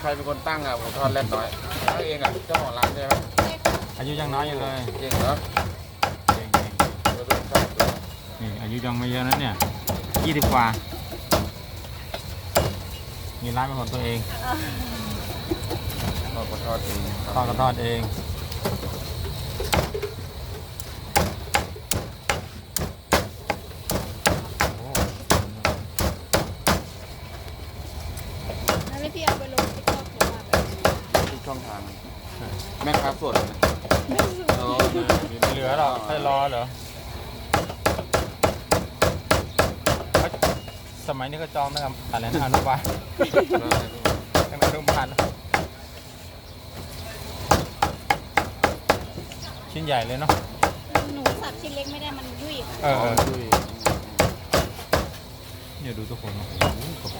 ใครเป็นคนตั้งอะหมูทอดแรดน้อยตั้งเองอะเจ้าของร้านใช่ไหมอายุยังน้อยอยู่เลยเก่งเหรอเก่งๆเราดูชอบเลยนี่อายุยังไม่เยอะนะเนี่ยยี่สิบกว่า มีร้านเป็นของตัวเองทอดก็ทอดเองทอดก็ทอดเอง นั่นเลยพี่เอาไปลงติ๊กต็อกหรือว่าแบบทุกช่องทางแม่ค้าสดนะไม่รู้โอ้ไม่เหลือหรอกให้รอเหรอเฮ้ยสมัยนี้ก็จองนะครับอะไรนะอนุบาลตั้งแต่อนุบาลแล้วชิ้นใหญ่เลยเนาะหนูสับชิ้นเล็กไม่ได้มันยุ่ยค่ะเออเออดุยเนี่ยดูทุกคนโอ้โห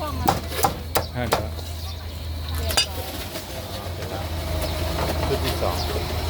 กร อบๆอืมมันพี่ชื่อนเออเดี๋ยวเรียบร้อยชุดที่สอง